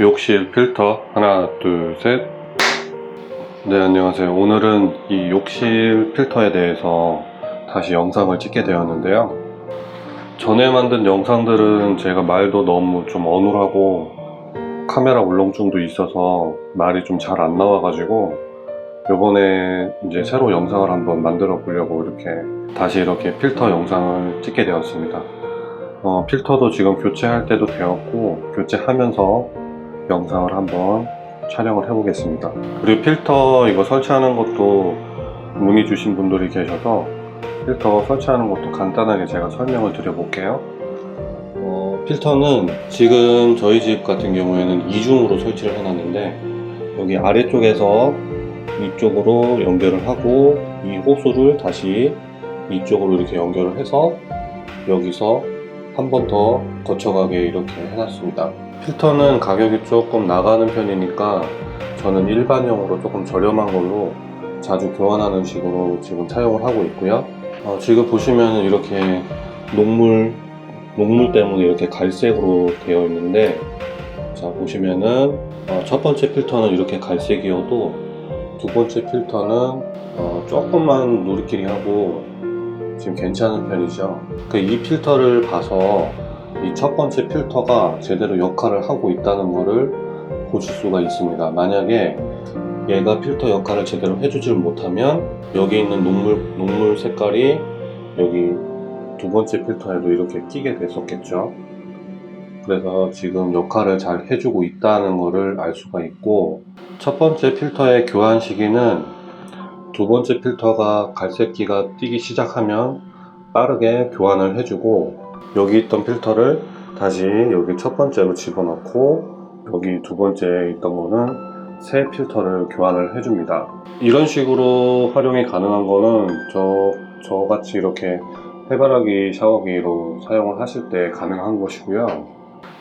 욕실 필터. 하나 둘셋. 네 안녕하세요. 오늘은 이 욕실 필터에 대해서 다시 영상을 찍게 되었는데요. 전에 만든 영상들은 제가 말도 너무 좀 어눌하고 카메라 울렁증도 있어서 말이 좀 잘 안 나와 가지고 요번에 이제 새로 영상을 한번 만들어 보려고 이렇게 다시 이렇게 필터 영상을 찍게 되었습니다. 어, 필터도 지금 교체할 때도 되었고 교체하면서 영상을 한번 촬영을 해보겠습니다. 그리고 필터 이거 설치하는 것도 문의 주신 분들이 계셔서 필터 설치하는 것도 간단하게 제가 설명을 드려볼게요. 어, 필터는 지금 저희 집 같은 경우에는 이중으로 설치를 해놨는데 여기 아래쪽에서 이쪽으로 연결을 하고 이 호수를 다시 이쪽으로 이렇게 연결을 해서 여기서 한 번 더 거쳐가게 이렇게 해놨습니다. 필터는 가격이 조금 나가는 편이니까 저는 일반용으로 조금 저렴한 걸로 자주 교환하는 식으로 지금 사용을 하고 있고요. 어, 지금 보시면 이렇게 녹물, 녹물 때문에 이렇게 갈색으로 되어 있는데 자 보시면은 어, 첫 번째 필터는 이렇게 갈색이어도 두 번째 필터는 어, 조금만 누리끼리 하고 지금 괜찮은 편이죠. 그 이 필터를 봐서 이 첫 번째 필터가 제대로 역할을 하고 있다는 것을 보실 수가 있습니다. 만약에 얘가 필터 역할을 제대로 해주질 못하면 여기 있는 녹물, 녹물 색깔이 여기 두 번째 필터에도 이렇게 끼게 됐었겠죠. 그래서 지금 역할을 잘 해주고 있다는 것을 알 수가 있고 첫 번째 필터의 교환 시기는 두 번째 필터가 갈색기가 뛰기 시작하면 빠르게 교환을 해주고 여기 있던 필터를 다시 여기 첫 번째로 집어넣고 여기 두 번째에 있던 거는 새 필터를 교환을 해줍니다. 이런 식으로 활용이 가능한 거는 저, 저같이 이렇게 해바라기 샤워기로 사용을 하실 때 가능한 것이고요.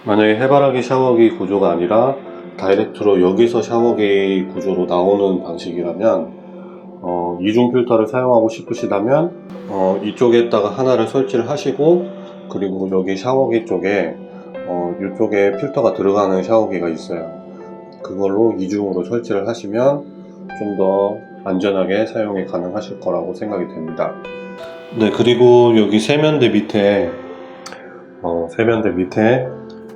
만약에 해바라기 샤워기 구조가 아니라 다이렉트로 여기서 샤워기 구조로 나오는 방식이라면 어, 이중 필터를 사용하고 싶으시다면 어, 이쪽에다가 하나를 설치를 하시고 그리고 여기 샤워기 쪽에 어, 이쪽에 필터가 들어가는 샤워기가 있어요. 그걸로 이중으로 설치를 하시면 좀 더 안전하게 사용이 가능하실 거라고 생각이 됩니다. 네, 그리고 여기 세면대 밑에 어, 세면대 밑에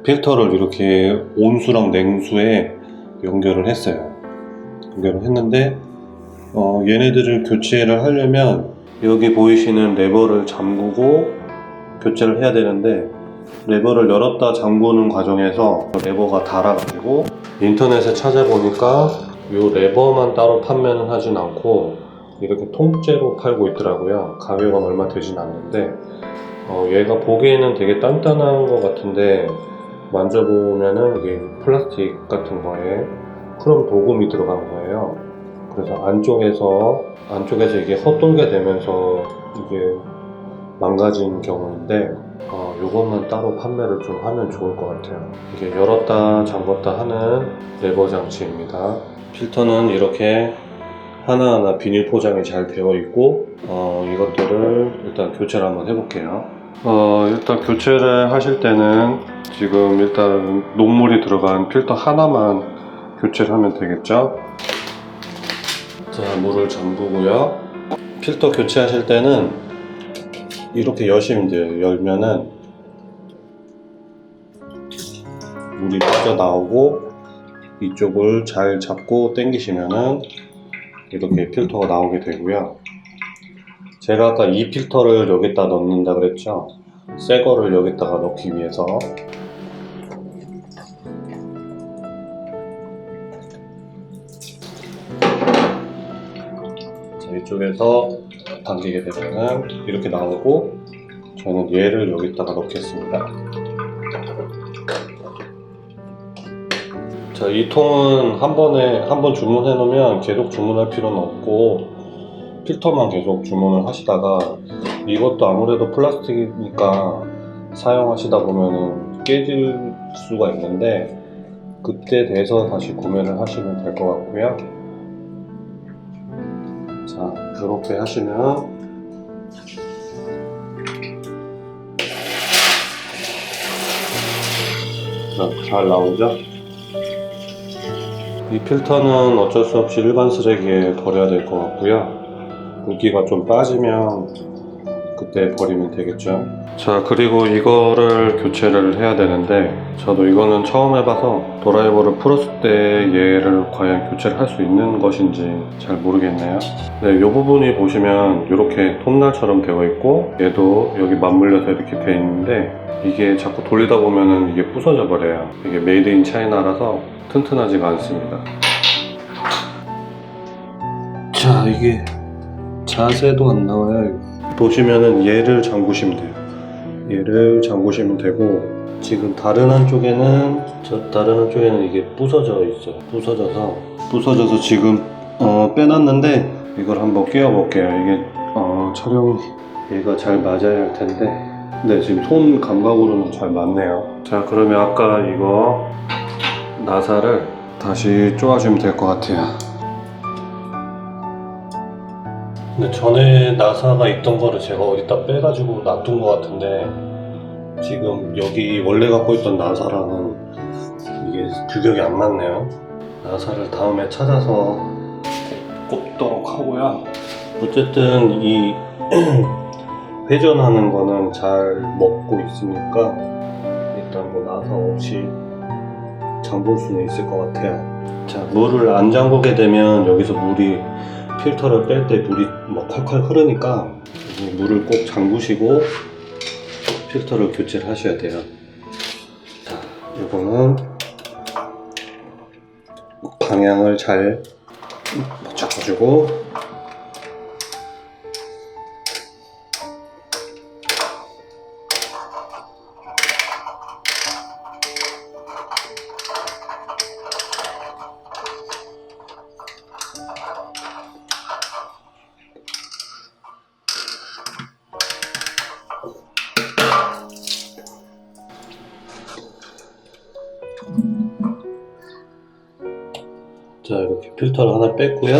필터를 이렇게 온수랑 냉수에 연결을 했어요. 연결을 했는데 어, 얘네들을 교체를 하려면 여기 보이시는 레버를 잠그고 교체를 해야 되는데 레버를 열었다 잠그는 과정에서 레버가 닳아가지고 인터넷에 찾아보니까 이 레버만 따로 판매는 하진 않고 이렇게 통째로 팔고 있더라고요. 가격은 얼마 되진 않는데 어, 얘가 보기에는 되게 단단한 것 같은데 만져보면은 이게 플라스틱 같은 거에 크롬 도금이 들어간 거예요. 그래서 안쪽에서 안쪽에서 이게 헛돌게 되면서 이게 망가진 경우인데 어, 요것만 따로 판매를 좀 하면 좋을 것 같아요. 이게 열었다 잠궜다 하는 레버 장치입니다. 필터는 이렇게 하나하나 비닐 포장이 잘 되어 있고 어, 이것들을 일단 교체를 한번 해볼게요. 어, 일단 교체를 하실 때는 지금 일단 녹물이 들어간 필터 하나만 교체를 하면 되겠죠. 자, 물을 잠그고요. 필터 교체하실 때는 이렇게 여시면 돼요. 열면은 물이 빠져 나오고 이쪽을 잘 잡고 당기시면은 이렇게 필터가 나오게 되고요. 제가 아까 이 필터를 여기다 넣는다 그랬죠? 새 거를 여기다가 넣기 위해서 자, 이쪽에서 당기게 되면은 이렇게 나오고 저는 얘를 여기다가 넣겠습니다. 자, 이 통은 한 번에 한 번 주문해 놓으면 계속 주문할 필요는 없고 필터만 계속 주문을 하시다가 이것도 아무래도 플라스틱이니까 사용하시다 보면은 깨질 수가 있는데 그때 돼서 다시 구매를 하시면 될 것 같고요. 자, 이렇게 하시면 자, 잘 나오죠? 이 필터는 어쩔 수 없이 일반 쓰레기에 버려야 될 것 같고요. 물기가 좀 빠지면 그때 버리면 되겠죠. 자, 그리고 이거를 교체를 해야 되는데, 저도 이거는 처음 해봐서 드라이버를 풀었을 때 얘를 과연 교체를 할 수 있는 것인지 잘 모르겠네요. 네, 이 부분이 보시면 이렇게 톱날처럼 되어 있고, 얘도 여기 맞물려서 이렇게 되어 있는데, 이게 자꾸 돌리다 보면은 이게 부서져 버려요. 이게 메이드 인 차이나라서 튼튼하지가 않습니다. 자, 이게 자세도 안 나와요. 보시면은 얘를 잠그시면 돼요. 얘를 잠그시면 되고 지금 다른 한쪽에는 저 다른 한쪽에는 이게 부서져 있어요. 부서져서 부서져서 지금 어, 빼놨는데 이걸 한번 끼워 볼게요. 이게 어, 촬영이 얘가 잘 맞아야 할 텐데 네 지금 손 감각으로는 잘 맞네요. 자 그러면 아까 이거 나사를 다시 쪼아주면 될 것 같아요. 근데 전에 나사가 있던 거를 제가 어디다 빼가지고 놔둔 것 같은데 지금 여기 원래 갖고 있던 나사랑은 이게 규격이 안 맞네요. 나사를 다음에 찾아서 꼽도록 하고요. 어쨌든 이 회전하는 거는 잘 먹고 있으니까 일단 뭐 나사 없이 잠글 수는 있을 것 같아요. 자, 물을 안 잠그게 되면 여기서 물이 필터를 뺄 때 물이 막 콸콸 흐르니까 이 물을 꼭 잠그시고 필터를 교체를 하셔야 돼요. 자, 이거는 방향을 잘 맞춰가지고 필터를 하나 뺐고요.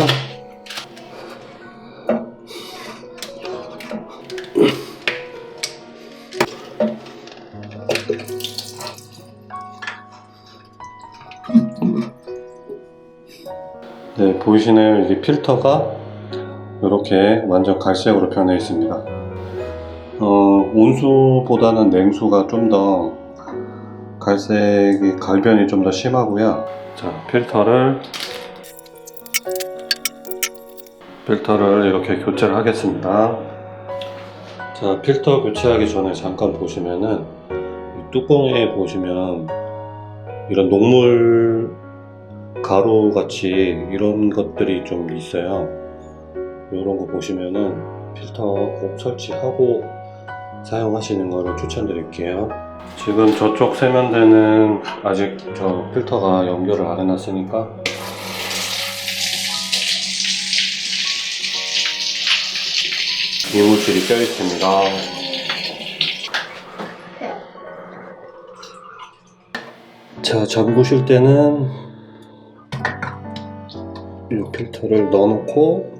네 보이시나요? 이게 필터가 이렇게 완전 갈색으로 변해 있습니다. 어, 온수보다는 냉수가 좀 더 갈색이 갈변이 좀 더 심하고요. 자, 필터를 필터를 이렇게 교체를 하겠습니다. 자, 필터 교체하기 전에 잠깐 보시면은 이 뚜껑에 보시면 이런 녹물 가루 같이 이런 것들이 좀 있어요. 이런 거 보시면은 필터 꼭 설치하고 사용하시는 거를 추천드릴게요. 지금 저쪽 세면대는 아직 저 필터가 연결을 안 해놨으니까 이물질이 껴 있습니다. 자, 잠그실 때는 이 필터를 넣어놓고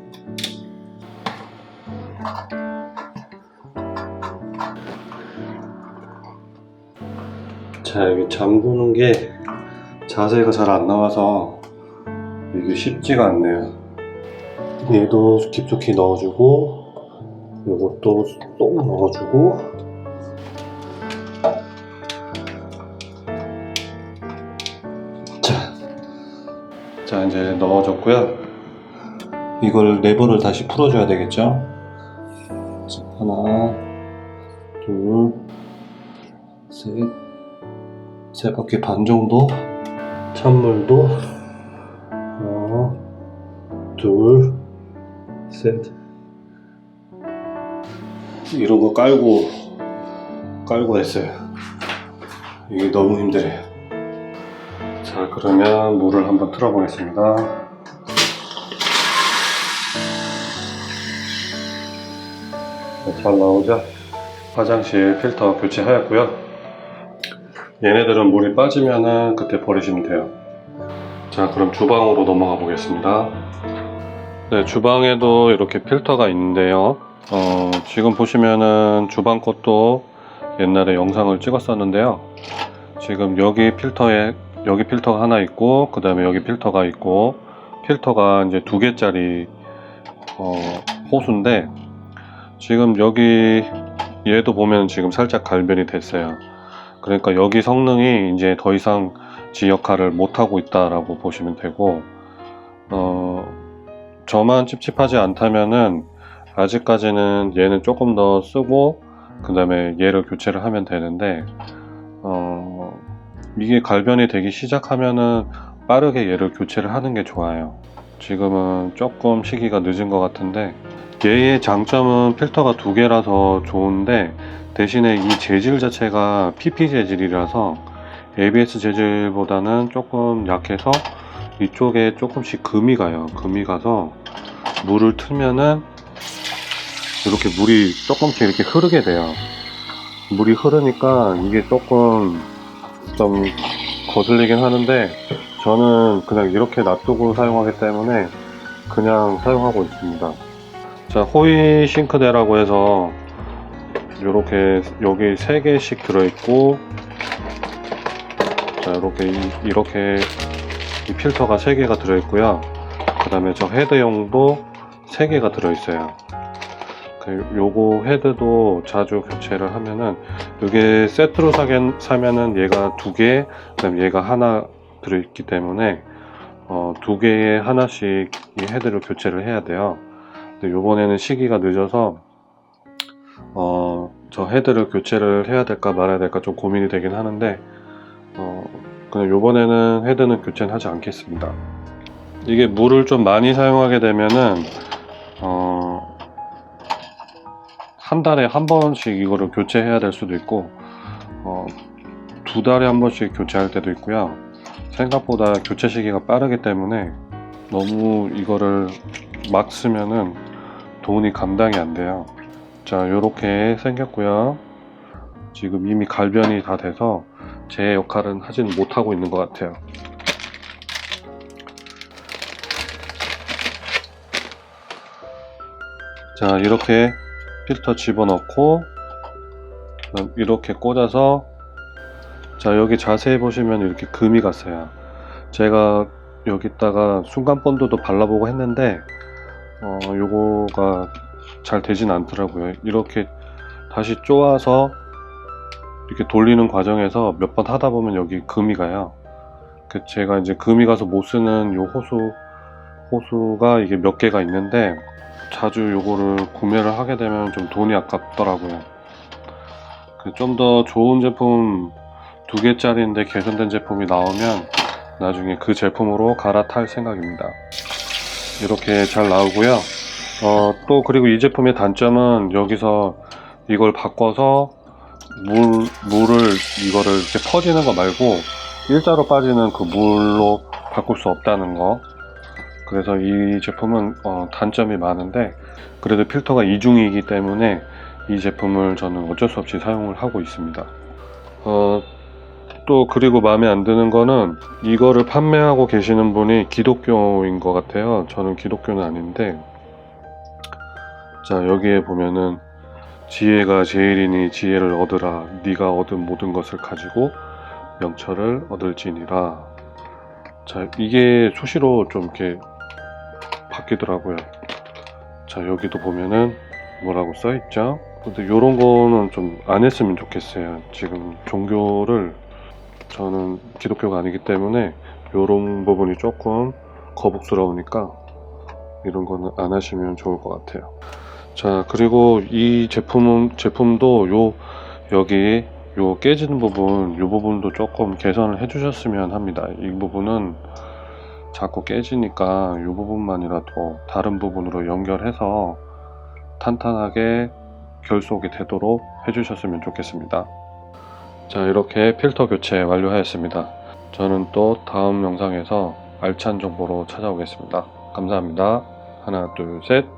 자, 여기 잠그는 게 자세가 잘 안 나와서 이게 쉽지가 않네요. 얘도 깊숙이 넣어주고, 이것도 또 넣어주고, 자, 자 이제 넣어줬고요. 이걸 레버를 다시 풀어줘야 되겠죠? 자, 하나, 둘, 셋, 세 바퀴 반 정도 찬물도 하나 둘셋 이런 거 깔고 깔고 했어요 이게 너무 힘들어요 자 그러면 물을 한번 틀어 보겠습니다 네, 잘 나오죠 화장실 필터 교체하였고요 얘네들은 물이 빠지면은 그때 버리시면 돼요. 자, 그럼 주방으로 넘어가 보겠습니다. 네, 주방에도 이렇게 필터가 있는데요. 어, 지금 보시면은 주방 것도 옛날에 영상을 찍었었는데요. 지금 여기 필터에 여기 필터가 하나 있고 그 다음에 여기 필터가 있고 필터가 이제 두 개짜리 어, 호수인데 지금 여기 얘도 보면 지금 살짝 갈변이 됐어요. 그러니까 여기 성능이 이제 더 이상 지 역할을 못 하고 있다라고 보시면 되고 어, 저만 찝찝하지 않다면은 아직까지는 얘는 조금 더 쓰고 그 다음에 얘를 교체를 하면 되는데 어, 이게 갈변이 되기 시작하면은 빠르게 얘를 교체를 하는 게 좋아요. 지금은 조금 시기가 늦은 것 같은데 얘의 장점은 필터가 두 개라서 좋은데 대신에 이 재질 자체가 PP 재질이라서 ABS 재질보다는 조금 약해서 이쪽에 조금씩 금이 가요. 금이 가서 물을 틀면은 이렇게 물이 조금씩 이렇게 흐르게 돼요. 물이 흐르니까 이게 조금 좀 거슬리긴 하는데 저는 그냥 이렇게 놔두고 사용하기 때문에 그냥 사용하고 있습니다. 자, 호이 싱크대라고 해서 이렇게 여기 세 개씩 들어있고 자, 이렇게 이- 이렇게 이 필터가 세 개가 들어있고요. 그 다음에 저 헤드용도 세 개가 들어있어요. 그 요거 헤드도 자주 교체를 하면은 이게 세트로 사겐, 사면은 얘가 두 개, 그다음 얘가 하나 들어있기 때문에 어, 두 개에 하나씩 이 헤드를 교체를 해야 돼요. 근데 요번에는 시기가 늦어서 어, 저 헤드를 교체를 해야 될까 말아야 될까 좀 고민이 되긴 하는데 어, 그냥 요번에는 헤드는 교체는 하지 않겠습니다. 이게 물을 좀 많이 사용하게 되면은 한 달에 한 번씩 이거를 교체해야 될 수도 있고 어, 두 달에 한 번씩 교체할 때도 있고요. 생각보다 교체 시기가 빠르기 때문에 너무 이거를 막 쓰면은 돈이 감당이 안 돼요. 자, 이렇게 생겼고요. 지금 이미 갈변이 다 돼서 제 역할은 하지는 못하고 있는 것 같아요. 자, 이렇게 필터 집어넣고 이렇게 꽂아서 자 여기 자세히 보시면 이렇게 금이 갔어요. 제가 여기다가 순간 본드도 발라보고 했는데 어 요거가 잘 되진 않더라고요. 이렇게 다시 쪼아서 이렇게 돌리는 과정에서 몇 번 하다 보면 여기 금이 가요. 그 제가 이제 금이 가서 못 쓰는 요 호수 호수가 이게 몇 개가 있는데 자주 요거를 구매를 하게 되면 좀 돈이 아깝더라고요. 그좀더 좋은 제품 두 개짜리인데 개선된 제품이 나오면 나중에 그 제품으로 갈아탈 생각입니다. 이렇게 잘 나오고요. 어, 또 그리고 이 제품의 단점은 여기서 이걸 바꿔서 물, 물을 이거를 이렇게 퍼지는 거 말고 일자로 빠지는 그 물로 바꿀 수 없다는 거. 그래서 이 제품은 어, 단점이 많은데 그래도 필터가 이중이기 때문에 이 제품을 저는 어쩔 수 없이 사용을 하고 있습니다. 어, 또 그리고 마음에 안 드는 거는 이거를 판매하고 계시는 분이 기독교인 것 같아요. 저는 기독교는 아닌데 자 여기에 보면은 지혜가 제일이니 지혜를 얻으라 네가 얻은 모든 것을 가지고 명철을 얻을지니라 자 이게 수시로 좀 이렇게 바뀌더라고요. 자, 여기도 보면은 뭐라고 써 있죠? 근데 이런 거는 좀 안 했으면 좋겠어요. 지금 종교를 저는 기독교가 아니기 때문에 이런 부분이 조금 거북스러우니까 이런 거는 안 하시면 좋을 것 같아요. 자, 그리고 이 제품은 제품도 요 여기 요 깨지는 부분, 요 부분도 조금 개선을 해 주셨으면 합니다. 이 부분은 자꾸 깨지니까 이 부분만이라도 다른 부분으로 연결해서 탄탄하게 결속이 되도록 해주셨으면 좋겠습니다. 자, 이렇게 필터 교체 완료하였습니다. 저는 또 다음 영상에서 알찬 정보로 찾아오겠습니다. 감사합니다. 하나, 둘, 셋.